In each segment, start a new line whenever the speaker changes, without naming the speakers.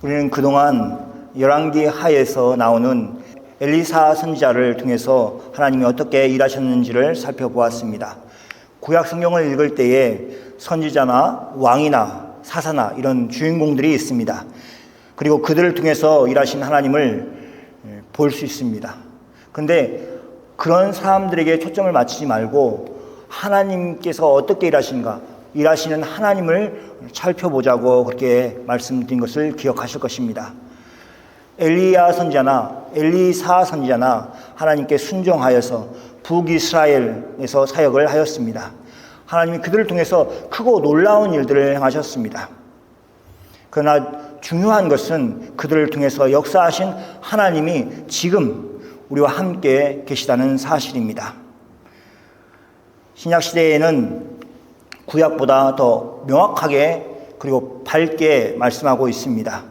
우리는 그동안 열왕기 하에서 나오는 엘리사 선지자를 통해서 하나님이 어떻게 일하셨는지를 살펴보았습니다. 구약 성경을 읽을 때에 선지자나 왕이나 사사나 이런 주인공들이 있습니다. 그리고 그들을 통해서 일하신 하나님을 볼 수 있습니다. 근데 그런 사람들에게 초점을 맞추지 말고 하나님께서 어떻게 일하신가, 일하시는 하나님을 살펴보자고 그렇게 말씀드린 것을 기억하실 것입니다. 엘리야 선지자나 엘리사 선지자나 하나님께 순종하여서 북이스라엘에서 사역을 하였습니다. 하나님이 그들을 통해서 크고 놀라운 일들을 행하셨습니다. 그러나 중요한 것은 그들을 통해서 역사하신 하나님이 지금 우리와 함께 계시다는 사실입니다. 신약 시대에는 구약보다 더 명확하게 그리고 밝게 말씀하고 있습니다.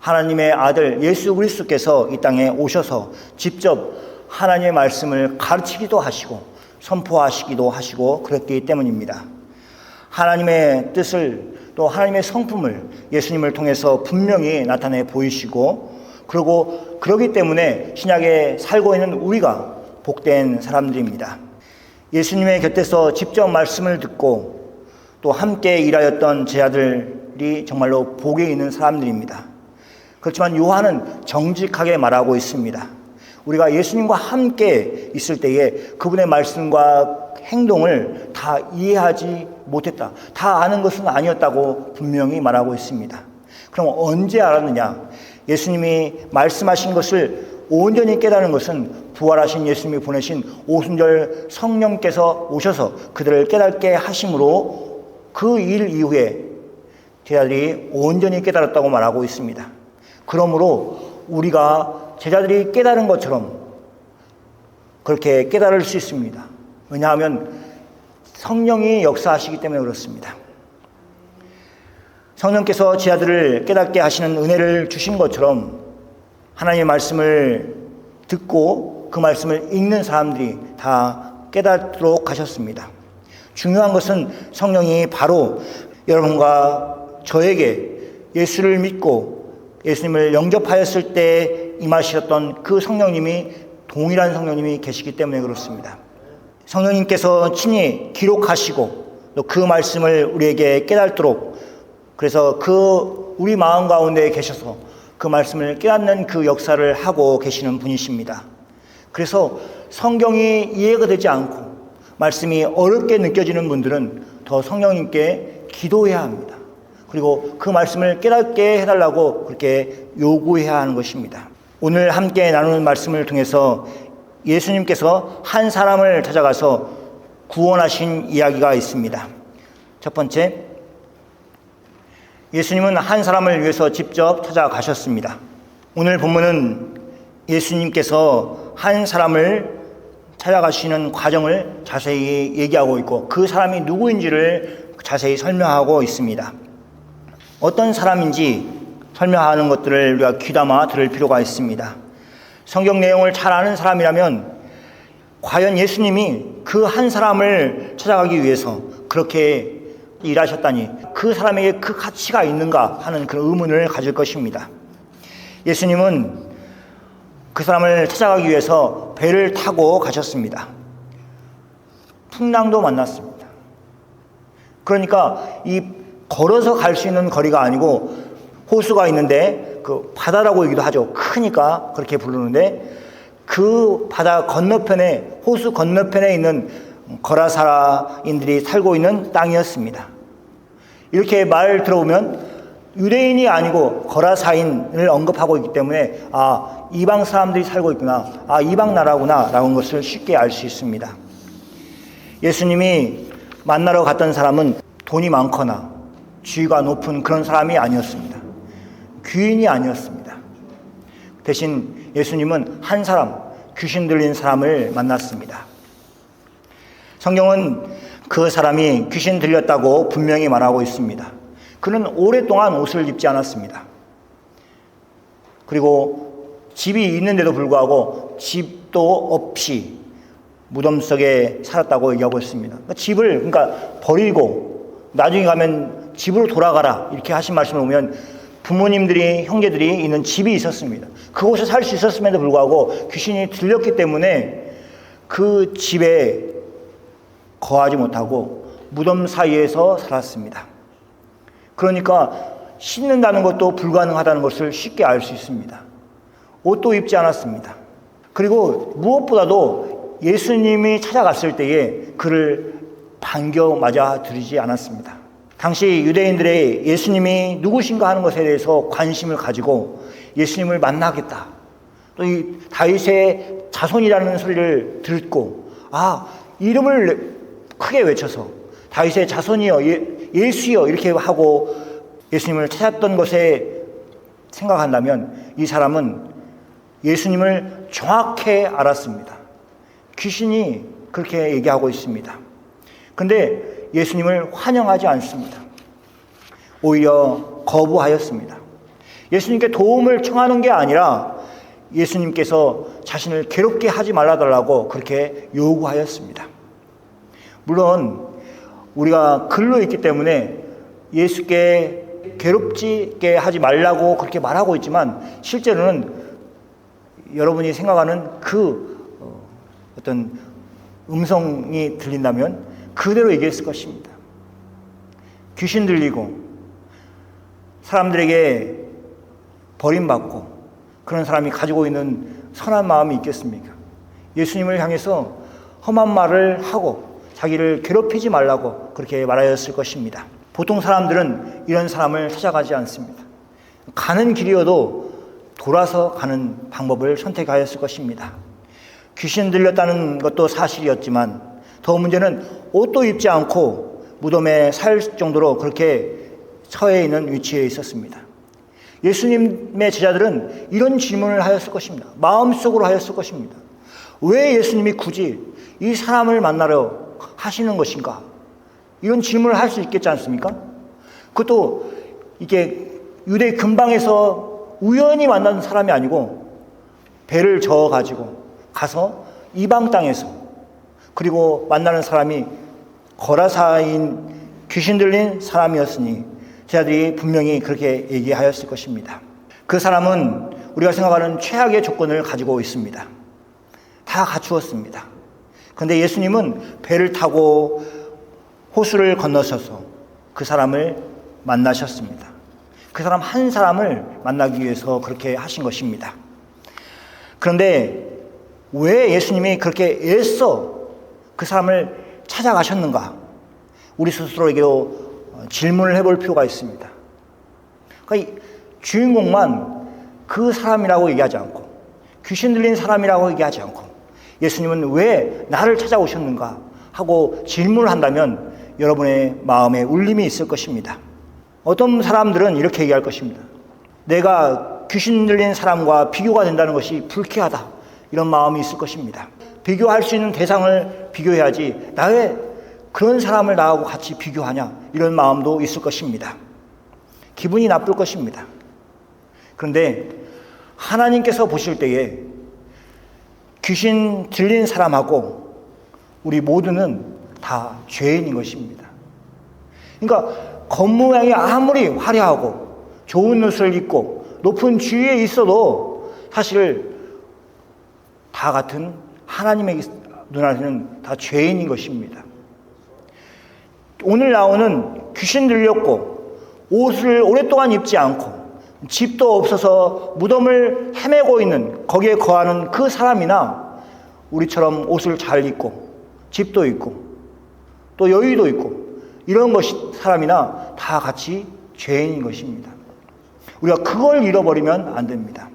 하나님의 아들 예수 그리스도께서 이 땅에 오셔서 직접 하나님의 말씀을 가르치기도 하시고 선포하시기도 하시고 그랬기 때문입니다. 하나님의 뜻을 또 하나님의 성품을 예수님을 통해서 분명히 나타내 보이시고 그리고 그러기 때문에 신약에 살고 있는 우리가 복된 사람들입니다. 예수님의 곁에서 직접 말씀을 듣고 또 함께 일하였던 제자들이 정말로 복에 있는 사람들입니다. 그렇지만 요한은 정직하게 말하고 있습니다. 우리가 예수님과 함께 있을 때에 그분의 말씀과 행동을 다 이해하지 못했다. 다 아는 것은 아니었다고 분명히 말하고 있습니다. 그럼 언제 알았느냐? 예수님이 말씀하신 것을 온전히 깨달은 것은 부활하신 예수님이 보내신 오순절 성령께서 오셔서 그들을 깨닫게 하심으로 그 일 이후에 제자들이 온전히 깨달았다고 말하고 있습니다. 그러므로 우리가 제자들이 깨달은 것처럼 그렇게 깨달을 수 있습니다. 왜냐하면 성령이 역사하시기 때문에 그렇습니다. 성령께서 제자들을 깨닫게 하시는 은혜를 주신 것처럼 하나님의 말씀을 듣고 그 말씀을 읽는 사람들이 다 깨닫도록 하셨습니다. 중요한 것은 성령이 바로 여러분과 저에게 예수를 믿고 예수님을 영접하였을 때 임하셨던 그 성령님이 동일한 성령님이 계시기 때문에 그렇습니다. 성령님께서 친히 기록하시고 또 그 말씀을 우리에게 깨닫도록 그래서 그 우리 마음 가운데 계셔서 그 말씀을 깨닫는 그 역사를 하고 계시는 분이십니다. 그래서 성경이 이해가 되지 않고 말씀이 어렵게 느껴지는 분들은 더 성령님께 기도해야 합니다. 그리고 그 말씀을 깨닫게 해달라고 그렇게 요구해야 하는 것입니다. 오늘 함께 나누는 말씀을 통해서 예수님께서 한 사람을 찾아가서 구원하신 이야기가 있습니다. 첫 번째, 예수님은 한 사람을 위해서 직접 찾아가셨습니다. 오늘 본문은 예수님께서 한 사람을 찾아가시는 과정을 자세히 얘기하고 있고 그 사람이 누구인지를 자세히 설명하고 있습니다. 어떤 사람인지 설명하는 것들을 우리가 귀담아 들을 필요가 있습니다. 성경 내용을 잘 아는 사람이라면 과연 예수님이 그 한 사람을 찾아가기 위해서 그렇게 일하셨다니 그 사람에게 그 가치가 있는가 하는 그런 의문을 가질 것입니다. 예수님은 그 사람을 찾아가기 위해서 배를 타고 가셨습니다. 풍랑도 만났습니다. 그러니까 이 걸어서 갈 수 있는 거리가 아니고 호수가 있는데 그 바다라고 얘기도 하죠. 크니까 그렇게 부르는데 그 바다 건너편에 호수 건너편에 있는 거라사라인들이 살고 있는 땅이었습니다. 이렇게 말 들어보면 유대인이 아니고 거라사인을 언급하고 있기 때문에 아 이방 사람들이 살고 있구나 아 이방 나라구나라는 것을 쉽게 알 수 있습니다. 예수님이 만나러 갔던 사람은 돈이 많거나 지위가 높은 그런 사람이 아니었습니다. 귀인이 아니었습니다. 대신 예수님은 한 사람, 귀신 들린 사람을 만났습니다. 성경은 그 사람이 귀신 들렸다고 분명히 말하고 있습니다. 그는 오랫동안 옷을 입지 않았습니다. 그리고 집이 있는데도 불구하고 집도 없이 무덤 속에 살았다고 얘기하고 있습니다. 그러니까 집을 그러니까 버리고 나중에 가면 집으로 돌아가라 이렇게 하신 말씀을 보면 부모님들이 형제들이 있는 집이 있었습니다. 그곳에 살 수 있었음에도 불구하고 귀신이 들렸기 때문에 그 집에 거하지 못하고 무덤 사이에서 살았습니다. 그러니까 씻는다는 것도 불가능하다는 것을 쉽게 알 수 있습니다. 옷도 입지 않았습니다. 그리고 무엇보다도 예수님이 찾아갔을 때에 그를 반겨 맞아 들이지 않았습니다. 당시 유대인들의 예수님이 누구신가 하는 것에 대해서 관심을 가지고 예수님을 만나겠다. 또 이 다윗의 자손이라는 소리를 듣고 아 이름을 크게 외쳐서 다윗의 자손이여 예, 예수여 이렇게 하고 예수님을 찾았던 것에 생각한다면 이 사람은 예수님을 정확히 알았습니다. 귀신이 그렇게 얘기하고 있습니다. 근데 예수님을 환영하지 않습니다. 오히려 거부하였습니다. 예수님께 도움을 청하는 게 아니라 예수님께서 자신을 괴롭게 하지 말아달라고 그렇게 요구하였습니다. 물론 우리가 글로 있기 때문에 예수께 괴롭지게 하지 말라고 그렇게 말하고 있지만 실제로는 여러분이 생각하는 그 어, 어떤 음성이 들린다면 그대로 얘기했을 것입니다. 귀신 들리고 사람들에게 버림받고 그런 사람이 가지고 있는 선한 마음이 있겠습니까? 예수님을 향해서 험한 말을 하고 자기를 괴롭히지 말라고 그렇게 말하였을 것입니다. 보통 사람들은 이런 사람을 찾아가지 않습니다. 가는 길이어도 돌아서 가는 방법을 선택하였을 것입니다. 귀신 들렸다는 것도 사실이었지만 더 문제는 옷도 입지 않고 무덤에 살 정도로 그렇게 처해 있는 위치에 있었습니다. 예수님의 제자들은 이런 질문을 하였을 것입니다. 마음속으로 하였을 것입니다. 왜 예수님이 굳이 이 사람을 만나러 하시는 것인가? 이런 질문을 할 수 있겠지 않습니까? 그것도 이게 유대 근방에서 우연히 만난 사람이 아니고 배를 저어 가지고 가서 이방 땅에서 그리고 만나는 사람이 거라사인 귀신 들린 사람이었으니 제자들이 분명히 그렇게 얘기하였을 것입니다. 그 사람은 우리가 생각하는 최악의 조건을 가지고 있습니다. 다 갖추었습니다. 그런데 예수님은 배를 타고 호수를 건너셔서 그 사람을 만나셨습니다. 그 사람 한 사람을 만나기 위해서 그렇게 하신 것입니다. 그런데 왜 예수님이 그렇게 애써 그 사람을 찾아가셨는가? 우리 스스로에게도 질문을 해볼 필요가 있습니다. 그러니까 주인공만 그 사람이라고 얘기하지 않고 귀신 들린 사람이라고 얘기하지 않고 예수님은 왜 나를 찾아오셨는가 하고 질문을 한다면 여러분의 마음에 울림이 있을 것입니다. 어떤 사람들은 이렇게 얘기할 것입니다. 내가 귀신 들린 사람과 비교가 된다는 것이 불쾌하다. 이런 마음이 있을 것입니다. 비교할 수 있는 대상을 비교해야지. 나의 그런 사람을 나하고 같이 비교하냐 이런 마음도 있을 것입니다. 기분이 나쁠 것입니다. 그런데 하나님께서 보실 때에 귀신 들린 사람하고 우리 모두는 다 죄인인 것입니다. 그러니까 겉모양이 아무리 화려하고 좋은 옷을 입고 높은 지위에 있어도 사실 다 같은 하나님의 눈앞에는 다 죄인인 것입니다. 오늘 나오는 귀신 들렸고 옷을 오랫동안 입지 않고 집도 없어서 무덤을 헤매고 있는 거기에 거하는 그 사람이나 우리처럼 옷을 잘 입고 집도 있고 또 여유도 있고 이런 것이 사람이나 다 같이 죄인인 것입니다. 우리가 그걸 잃어버리면 안 됩니다.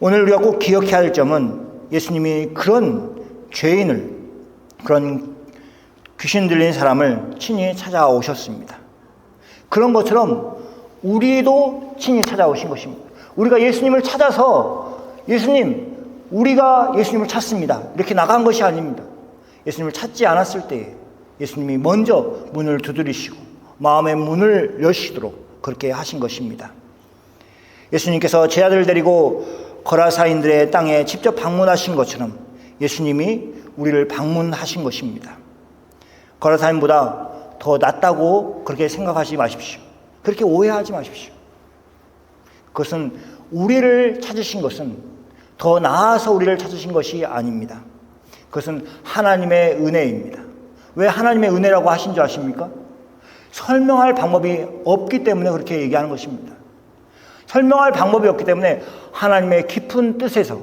오늘 우리가 꼭 기억해야 할 점은 예수님이 그런 죄인을 그런 귀신 들린 사람을 친히 찾아오셨습니다. 그런 것처럼 우리도 친히 찾아오신 것입니다. 우리가 예수님을 찾아서 예수님, 우리가 예수님을 찾습니다. 이렇게 나간 것이 아닙니다. 예수님을 찾지 않았을 때 예수님이 먼저 문을 두드리시고 마음의 문을 여시도록 그렇게 하신 것입니다. 예수님께서 제 아들을 데리고 거라사인들의 땅에 직접 방문하신 것처럼 예수님이 우리를 방문하신 것입니다. 거라사인보다 더 낫다고 그렇게 생각하지 마십시오. 그렇게 오해하지 마십시오. 그것은 우리를 찾으신 것은 더 나아서 우리를 찾으신 것이 아닙니다. 그것은 하나님의 은혜입니다. 왜 하나님의 은혜라고 하신 줄 아십니까? 설명할 방법이 없기 때문에 그렇게 얘기하는 것입니다. 설명할 방법이 없기 때문에 하나님의 깊은 뜻에서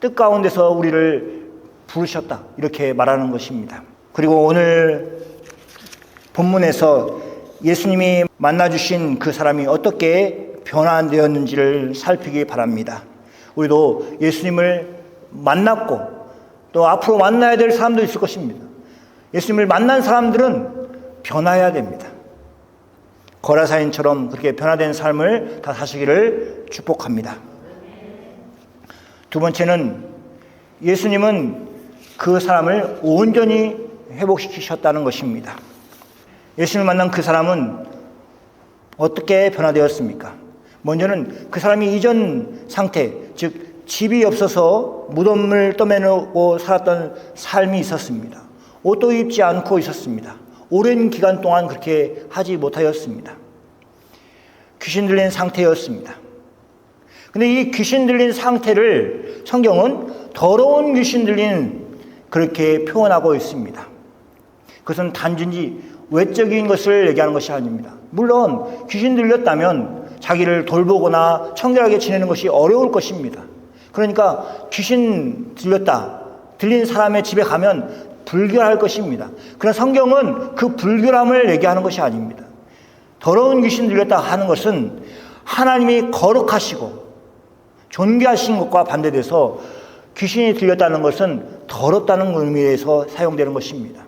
뜻 가운데서 우리를 부르셨다 이렇게 말하는 것입니다. 그리고 오늘 본문에서 예수님이 만나 주신 그 사람이 어떻게 변화되었는지를 살피기 바랍니다. 우리도 예수님을 만났고 또 앞으로 만나야 될 사람도 있을 것입니다. 예수님을 만난 사람들은 변화해야 됩니다. 거라사인처럼 그렇게 변화된 삶을 다 사시기를 축복합니다. 두 번째는 예수님은 그 사람을 온전히 회복시키셨다는 것입니다. 예수님을 만난 그 사람은 어떻게 변화되었습니까? 먼저는 그 사람이 이전 상태, 즉 집이 없어서 무덤을 떠매놓고 살았던 삶이 있었습니다. 옷도 입지 않고 있었습니다. 오랜 기간 동안 그렇게 하지 못하였습니다. 귀신 들린 상태였습니다. 근데 이 귀신 들린 상태를 성경은 더러운 귀신 들린 그렇게 표현하고 있습니다. 그것은 단지 외적인 것을 얘기하는 것이 아닙니다. 물론 귀신 들렸다면 자기를 돌보거나 청결하게 지내는 것이 어려울 것입니다. 그러니까 귀신 들렸다. 들린 사람의 집에 가면 불결할 것입니다. 그러나 성경은 그 불결함을 얘기하는 것이 아닙니다. 더러운 귀신 들렸다 하는 것은 하나님이 거룩하시고 존귀하신 것과 반대돼서 귀신이 들렸다는 것은 더럽다는 의미에서 사용되는 것입니다.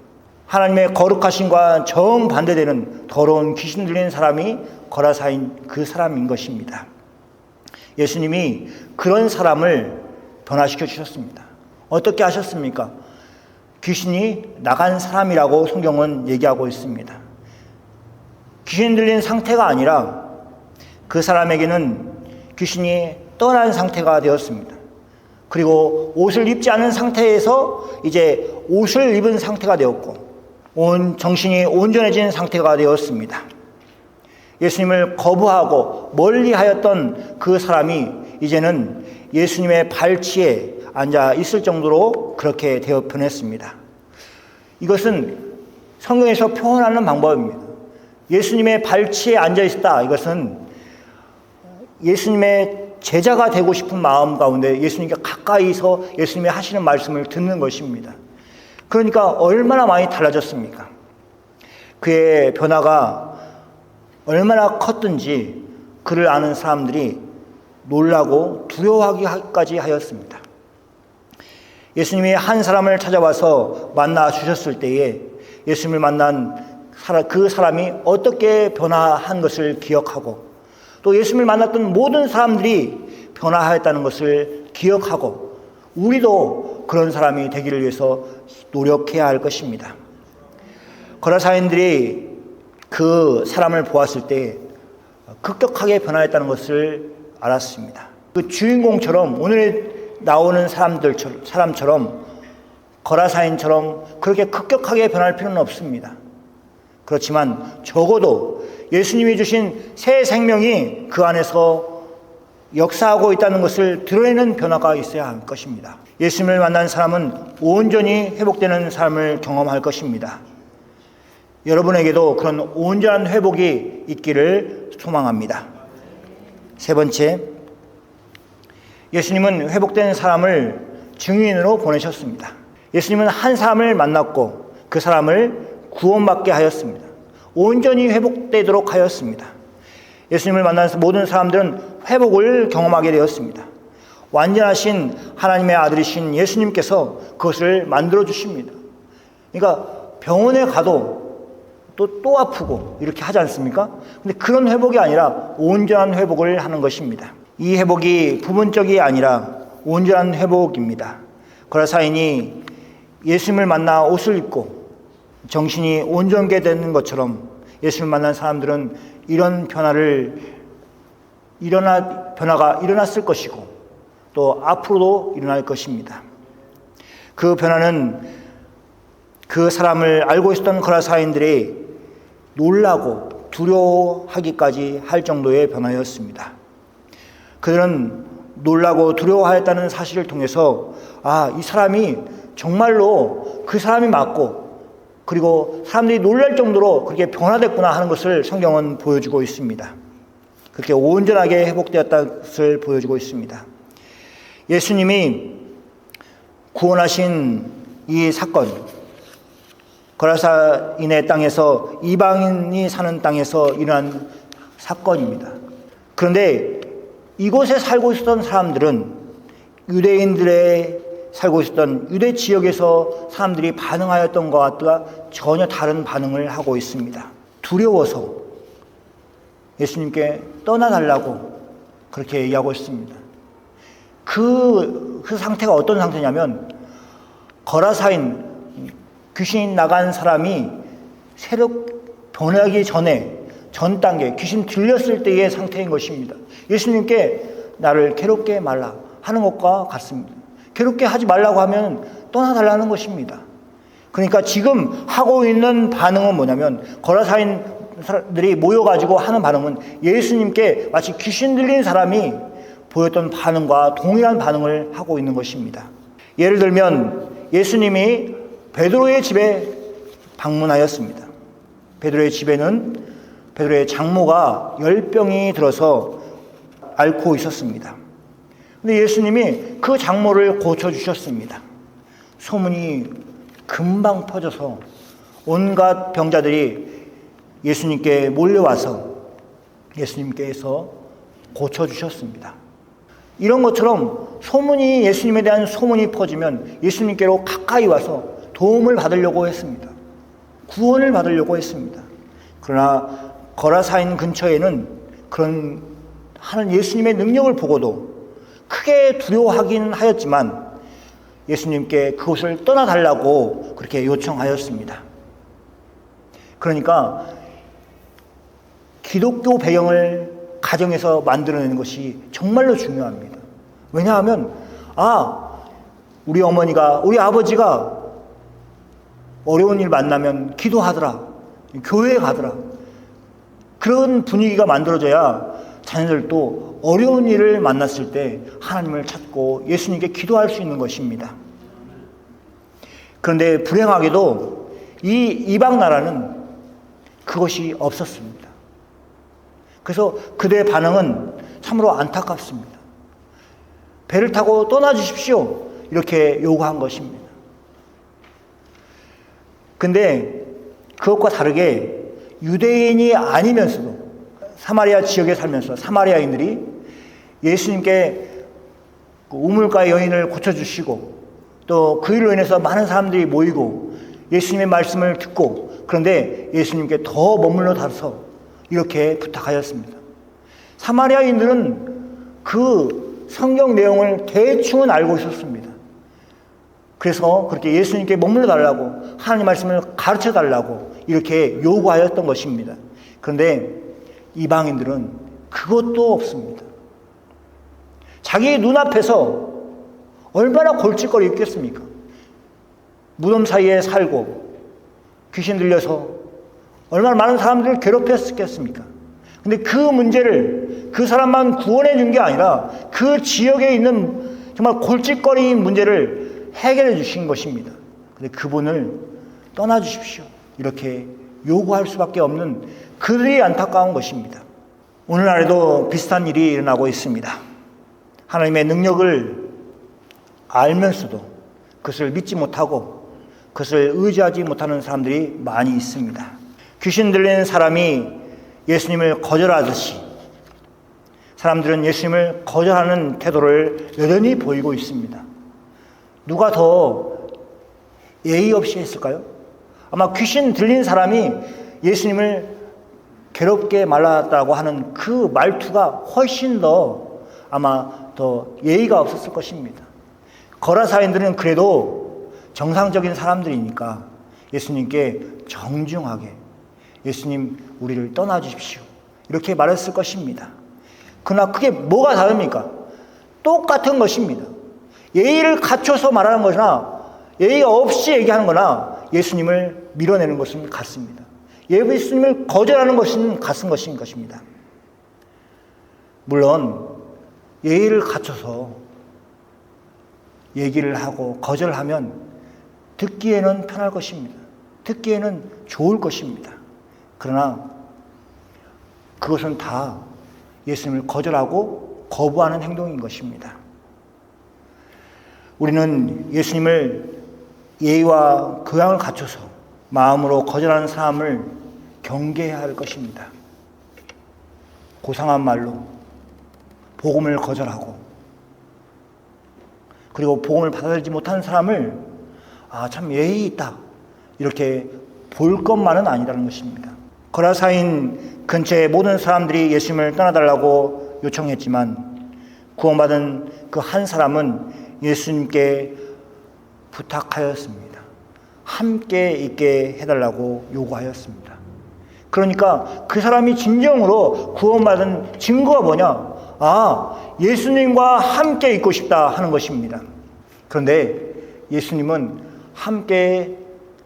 하나님의 거룩하신과 정반대되는 더러운 귀신 들린 사람이 거라사인 그 사람인 것입니다. 예수님이 그런 사람을 변화시켜 주셨습니다. 어떻게 하셨습니까? 귀신이 나간 사람이라고 성경은 얘기하고 있습니다. 귀신 들린 상태가 아니라 그 사람에게는 귀신이 떠난 상태가 되었습니다. 그리고 옷을 입지 않은 상태에서 이제 옷을 입은 상태가 되었고 온 정신이 온전해진 상태가 되었습니다. 예수님을 거부하고 멀리 하였던 그 사람이 이제는 예수님의 발치에 앉아 있을 정도로 그렇게 되어 변했습니다. 이것은 성경에서 표현하는 방법입니다. 예수님의 발치에 앉아 있다. 이것은 예수님의 제자가 되고 싶은 마음 가운데 예수님께 가까이서 예수님이 하시는 말씀을 듣는 것입니다. 그러니까 얼마나 많이 달라졌습니까? 그의 변화가 얼마나 컸든지 그를 아는 사람들이 놀라고 두려워하기까지 하였습니다. 예수님이 한 사람을 찾아와서 만나 주셨을 때에 예수님을 만난 그 사람이 어떻게 변화한 것을 기억하고 또 예수님을 만났던 모든 사람들이 변화하였다는 것을 기억하고 우리도 그런 사람이 되기를 위해서 노력해야 할 것입니다. 거라사인들이 그 사람을 보았을 때 급격하게 변화했다는 것을 알았습니다. 그 주인공처럼 오늘 나오는 사람들 사람처럼 거라사인처럼 그렇게 급격하게 변할 필요는 없습니다. 그렇지만 적어도 예수님이 주신 새 생명이 그 안에서 역사하고 있다는 것을 드러내는 변화가 있어야 할 것입니다. 예수님을 만난 사람은 온전히 회복되는 삶을 경험할 것입니다. 여러분에게도 그런 온전한 회복이 있기를 소망합니다. 세 번째, 예수님은 회복된 사람을 증인으로 보내셨습니다. 예수님은 한 사람을 만났고 그 사람을 구원받게 하였습니다. 온전히 회복되도록 하였습니다. 예수님을 만난 모든 사람들은 회복을 경험하게 되었습니다. 완전하신 하나님의 아들이신 예수님께서 그것을 만들어 주십니다. 그러니까 병원에 가도 또, 또 아프고 이렇게 하지 않습니까? 근데 그런 회복이 아니라 온전한 회복을 하는 것입니다. 이 회복이 부분적이 아니라 온전한 회복입니다. 거라사인이 예수님을 만나 옷을 입고 정신이 온전게 되는 것처럼 예수를 만난 사람들은 이런 변화를 일어나 변화가 일어났을 것이고 또 앞으로도 일어날 것입니다. 그 변화는 그 사람을 알고 있었던 거라사인들이 놀라고 두려워하기까지 할 정도의 변화였습니다. 그들은 놀라고 두려워하였다는 사실을 통해서 아, 이 사람이 정말로 그 사람이 맞고 그리고 사람들이 놀랄 정도로 그렇게 변화됐구나 하는 것을 성경은 보여주고 있습니다. 그렇게 온전하게 회복되었다는 것을 보여주고 있습니다. 예수님이 구원하신 이 사건, 거라사인의 땅에서 이방인이 사는 땅에서 일어난 사건입니다. 그런데 이곳에 살고 있었던 사람들은 유대인들의 살고 있었던 유대 지역에서 사람들이 반응하였던 것과 전혀 다른 반응을 하고 있습니다. 두려워서 예수님께 떠나달라고 그렇게 얘기하고 있습니다. 그, 그 상태가 어떤 상태냐면, 거라사인, 귀신 나간 사람이 새로 변하기 전에, 전 단계, 귀신 들렸을 때의 상태인 것입니다. 예수님께 나를 괴롭게 말라 하는 것과 같습니다. 괴롭게 하지 말라고 하면 떠나달라는 것입니다. 그러니까 지금 하고 있는 반응은 뭐냐면, 거라사인들이 모여가지고 하는 반응은 예수님께 마치 귀신 들린 사람이 보였던 반응과 동일한 반응을 하고 있는 것입니다. 예를 들면 예수님이 베드로의 집에 방문하였습니다. 베드로의 집에는 베드로의 장모가 열병이 들어서 앓고 있었습니다. 근데 예수님이 그 장모를 고쳐 주셨습니다. 소문이 금방 퍼져서 온갖 병자들이 예수님께 몰려와서 예수님께서 고쳐 주셨습니다. 이런 것처럼 소문이 예수님에 대한 소문이 퍼지면 예수님께로 가까이 와서 도움을 받으려고 했습니다. 구원을 받으려고 했습니다. 그러나 거라사인 근처에는 그런 하는 예수님의 능력을 보고도 크게 두려워하긴 하였지만 예수님께 그곳을 떠나달라고 그렇게 요청하였습니다. 그러니까 기독교 배경을 가정에서 만들어내는 것이 정말로 중요합니다. 왜냐하면, 아, 우리 어머니가, 우리 아버지가 어려운 일 만나면 기도하더라. 교회에 가더라. 그런 분위기가 만들어져야 자녀들도 어려운 일을 만났을 때 하나님을 찾고 예수님께 기도할 수 있는 것입니다. 그런데 불행하게도 이 이방 나라는 그것이 없었습니다. 그래서 그들의 반응은 참으로 안타깝습니다. 배를 타고 떠나 주십시오. 이렇게 요구한 것입니다. 근데 그것과 다르게 유대인이 아니면서도 사마리아 지역에 살면서 사마리아인들이 예수님께 그 우물가의 여인을 고쳐주시고 또 그 일로 인해서 많은 사람들이 모이고 예수님의 말씀을 듣고 그런데 예수님께 더 머물러 다서 이렇게 부탁하였습니다. 사마리아인들은 그 성경 내용을 대충은 알고 있었습니다. 그래서 그렇게 예수님께 머물러 달라고 하나님 말씀을 가르쳐 달라고 이렇게 요구하였던 것입니다. 그런데 이방인들은 그것도 없습니다. 자기 눈앞에서 얼마나 골칫거리 있겠습니까? 무덤 사이에 살고 귀신 들려서 얼마나 많은 사람들을 괴롭혔겠습니까? 근데 그 문제를 그 사람만 구원해 준 게 아니라 그 지역에 있는 정말 골칫거리인 문제를 해결해 주신 것입니다. 근데 그분을 떠나 주십시오. 이렇게 요구할 수밖에 없는 그들이 안타까운 것입니다. 오늘날에도 비슷한 일이 일어나고 있습니다. 하나님의 능력을 알면서도 그것을 믿지 못하고 그것을 의지하지 못하는 사람들이 많이 있습니다. 귀신 들리는 사람이 예수님을 거절하듯이 사람들은 예수님을 거절하는 태도를 여전히 보이고 있습니다. 누가 더 예의 없이 했을까요? 아마 귀신 들린 사람이 예수님을 괴롭게 말랐다고 하는 그 말투가 훨씬 더 아마 더 예의가 없었을 것입니다. 거라사인들은 그래도 정상적인 사람들이니까 예수님께 정중하게 예수님 우리를 떠나 주십시오. 이렇게 말했을 것입니다. 그러나 그게 뭐가 다릅니까? 똑같은 것입니다. 예의를 갖춰서 말하는 것이나 예의가 없이 얘기하는 거나 예수님을 밀어내는 것은 같습니다. 예수님을 거절하는 것은 같은 것인 것입니다. 물론 예의를 갖춰서 얘기를 하고 거절하면 듣기에는 편할 것입니다. 듣기에는 좋을 것입니다. 그러나 그것은 다 예수님을 거절하고 거부하는 행동인 것입니다. 우리는 예수님을 예의와 교양을 갖춰서 마음으로 거절하는 사람을 경계해야 할 것입니다. 고상한 말로 복음을 거절하고 그리고 복음을 받아들이지 못하는 사람을 아 참 예의 있다 이렇게 볼 것만은 아니라는 것입니다. 거라사인 근처의 모든 사람들이 예수님을 떠나달라고 요청했지만 구원받은 그 한 사람은 예수님께 부탁하였습니다. 함께 있게 해달라고 요구하였습니다. 그러니까 그 사람이 진정으로 구원받은 증거가 뭐냐? 아, 예수님과 함께 있고 싶다 하는 것입니다. 그런데 예수님은 함께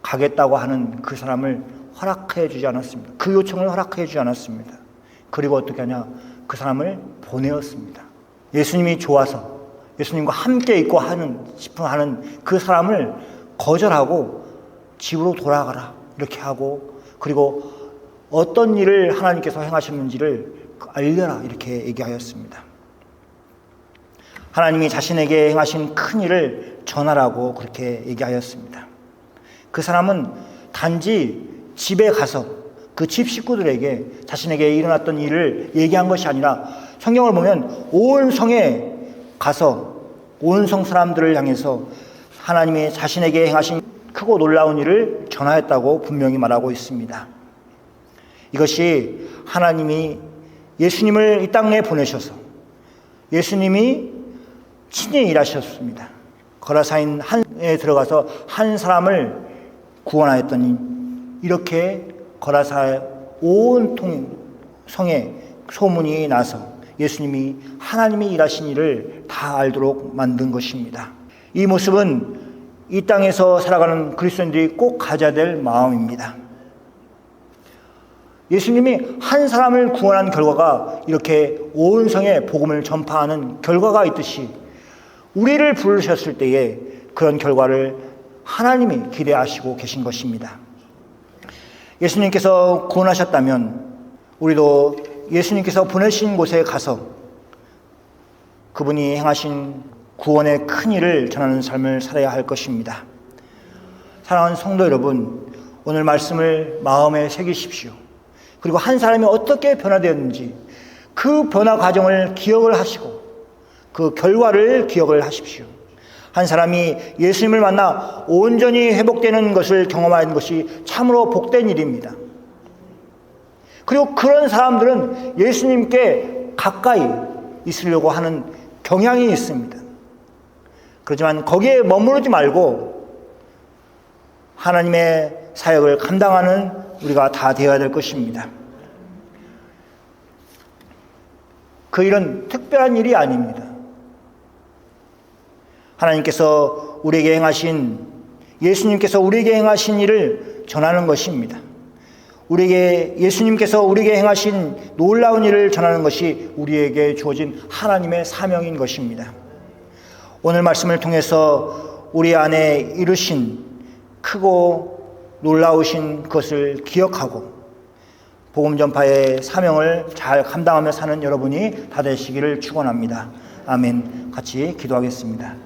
가겠다고 하는 그 사람을 허락해 주지 않았습니다. 그 요청을 허락해 주지 않았습니다. 그리고 어떻게 하냐? 그 사람을 보내었습니다. 예수님이 좋아서 예수님과 함께 있고 하는 싶어 하는 그 사람을 거절하고 집으로 돌아가라 이렇게 하고 그리고 어떤 일을 하나님께서 행하셨는지를 알려라 이렇게 얘기하였습니다. 하나님이 자신에게 행하신 큰 일을 전하라고 그렇게 얘기하였습니다. 그 사람은 단지 집에 가서 그 집 식구들에게 자신에게 일어났던 일을 얘기한 것이 아니라 성경을 보면 온 성에 가서 온 성 사람들을 향해서 하나님이 자신에게 행하신 크고 놀라운 일을 전하였다고 분명히 말하고 있습니다. 이것이 하나님이 예수님을 이 땅에 보내셔서 예수님이 친히 일하셨습니다. 거라사인 한에 들어가서 한 사람을 구원하였더니 이렇게 거라사 온통 성에 소문이 나서 예수님이 하나님이 일하신 일을 다 알도록 만든 것입니다. 이 모습은 이 땅에서 살아가는 그리스도인들이 꼭 가져야 될 마음입니다. 예수님이 한 사람을 구원한 결과가 이렇게 온 성에 복음을 전파하는 결과가 있듯이 우리를 부르셨을 때에 그런 결과를 하나님이 기대하시고 계신 것입니다. 예수님께서 구원하셨다면 우리도 예수님께서 보내신 곳에 가서 그분이 행하신 구원의 큰 일을 전하는 삶을 살아야 할 것입니다. 사랑하는 성도 여러분, 오늘 말씀을 마음에 새기십시오. 그리고 한 사람이 어떻게 변화되었는지 그 변화 과정을 기억을 하시고 그 결과를 기억을 하십시오. 한 사람이 예수님을 만나 온전히 회복되는 것을 경험하는 것이 참으로 복된 일입니다. 그리고 그런 사람들은 예수님께 가까이 있으려고 하는 경향이 있습니다. 그렇지만 거기에 머무르지 말고 하나님의 사역을 감당하는 우리가 다 되어야 될 것입니다. 그 일은 특별한 일이 아닙니다. 하나님께서 우리에게 행하신 예수님께서 우리에게 행하신 일을 전하는 것입니다. 우리에게 예수님께서 우리에게 행하신 놀라운 일을 전하는 것이 우리에게 주어진 하나님의 사명인 것입니다. 오늘 말씀을 통해서 우리 안에 이루신 크고 놀라우신 것을 기억하고 복음 전파의 사명을 잘 감당하며 사는 여러분이 다 되시기를 축원합니다. 아멘. 같이 기도하겠습니다.